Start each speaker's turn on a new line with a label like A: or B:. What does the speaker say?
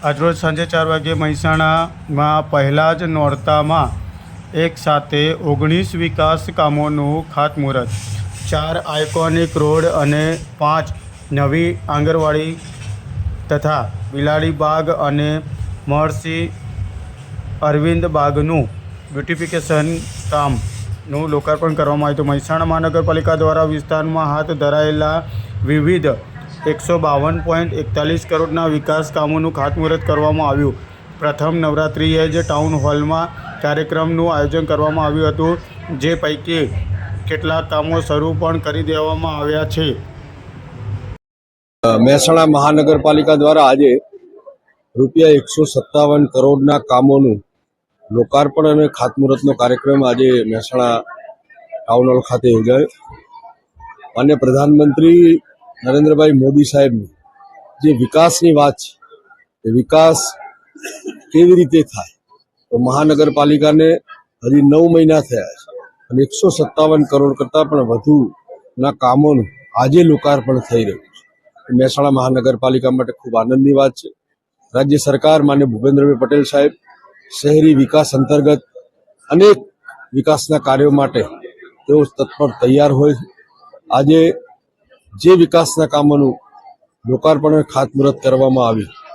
A: આજરોજ સાંજે ચાર વાગ્યે મહેસાણામાં પહેલા જ નોરતામાં એક સાથે ઓગણીસ વિકાસ કામોનું ખાતમુહૂર્ત. ચાર આઇકોનિક રોડ અને પાંચ નવી આંગણવાડી તથા બિલાડી બાગ અને મહર્ષિ અરવિંદ બાગનું બ્યુટિફિકેશન કામનું લોકાર્પણ કરવામાં આવ્યું હતું. મહેસાણા મહાનગરપાલિકા દ્વારા વિસ્તારમાં હાથ ધરાયેલા વિવિધ એકસો બાવન પોઈન્ટ એકતાલીસ કરોડના વિકાસ કામોનું ખાતમુહૂર્ત કરવામાં આવ્યું. પ્રથમ નવરાત્રિએ જ ટાઉન હોલમાં કાર્યક્રમનું આયોજન કરવામાં આવ્યું હતું, જે પૈકી કેટલાક કામો શરૂ પણ કરી દેવામાં આવ્યા છે.
B: મહેસાણા મહાનગરપાલિકા દ્વારા આજે રૂપિયા એકસો સત્તાવન કરોડના કામોનું લોકાર્પણ અને ખાતમુહૂર્તનો કાર્યક્રમ આજે મહેસાણા ટાઉન હોલ ખાતે યોજાયો. અને પ્રધાનમંત્રી નરેન્દ્રભાઈ મોદી સાહેબની જે વિકાસની વાત છે, એ વિકાસ કેવી રીતે થાય? તો મહાનગરપાલિકાને હજી નવ મહિના થયા છે અને એકસો સત્તાવન કરોડ કરતાં પણ વધુના કામોનું આજે લોકાર્પણ થઈ રહ્યું છે. મહેસાણા મહાનગરપાલિકા માટે ખૂબ આનંદની વાત છે. રાજ્ય સરકાર માન્ય ભૂપેન્દ્રભાઈ પટેલ સાહેબ શહેરી વિકાસ અંતર્ગત અનેક વિકાસના કાર્યો માટે તેઓ તત્પર તૈયાર હોય છે. આજે જે વિકાસના કામોનું લોકાર્પણ ખાતમુહૂર્ત કરવામાં આવ્યું.